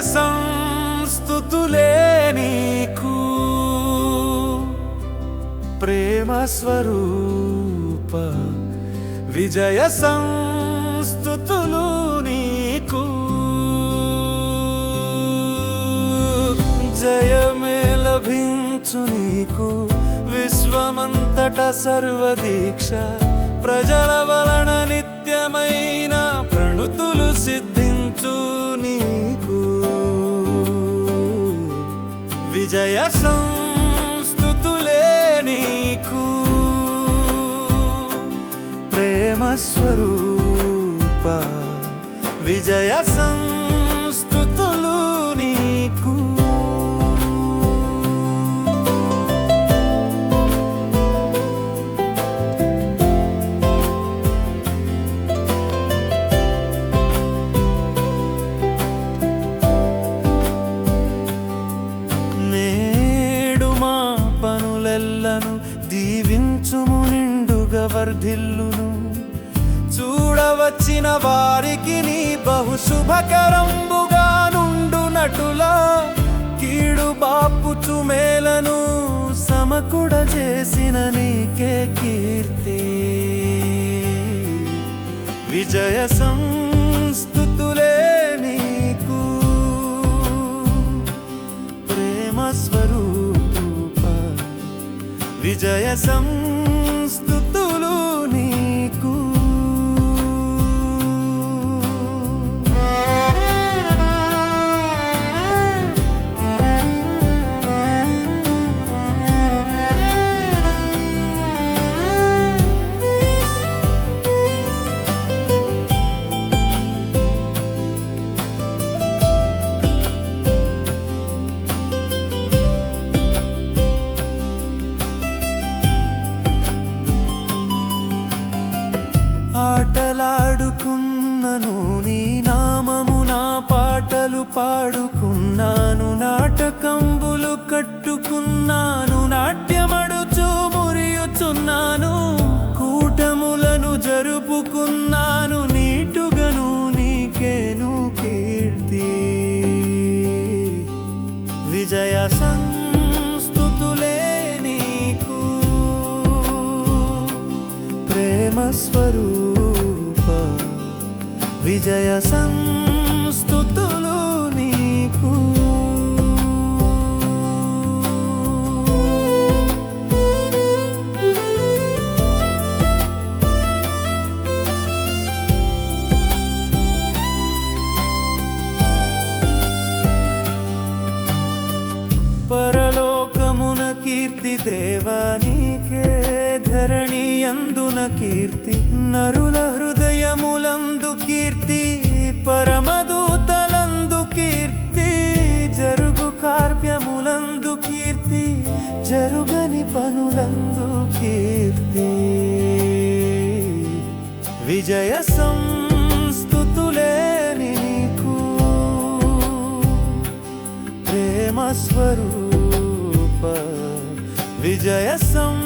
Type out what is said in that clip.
సంస్థుతులే నీకు. ప్రేమ స్వరూప విజయ సంస్థుతులు నీకు. జయమే లభించు నీకు. విశ్వమంతట సర్వదీక్ష. ప్రజల వలన నిత్యమైన ప్రణుతులు సిద్ధించు విజయ సంస్థుతులే నీకు ప్రేమ స్వరూప విజయ సంస్థ వర్ధిల్లును చూడవచ్చిన వారికి నీ బహు శుభకరంబుగా నుండు నటులా కీడు బాపుచు మేలను సమకుడ చేసిన నీకే కీర్తి. విజయ సంస్థుతులే నీకు ప్రేమ స్వరూప విజయ సంస్థుతులు నీకు ఆటలాడుకున్నను నీ నామము నా పాటలు పాడుకున్నాను నాటకంబులు కట్టుకున్నాను నాట్యమడుచు మురియుచున్నాను కూటములను జరుపుకున్నాను నీటుగను నీకేను కీర్తి. విజయ సంస్థుతులే నీకు ప్రేమ విజయ సంస్థుతులు నీకు. పరలోకమున కీర్తి దేవానికే ధరణి అందున కీర్తి నరుల హృదయములందు కీర్తి జరుగని పనులందు కీర్తి. విజయ సంస్థుతులేని నీకు ప్రేమ స్వరూప విజయ సం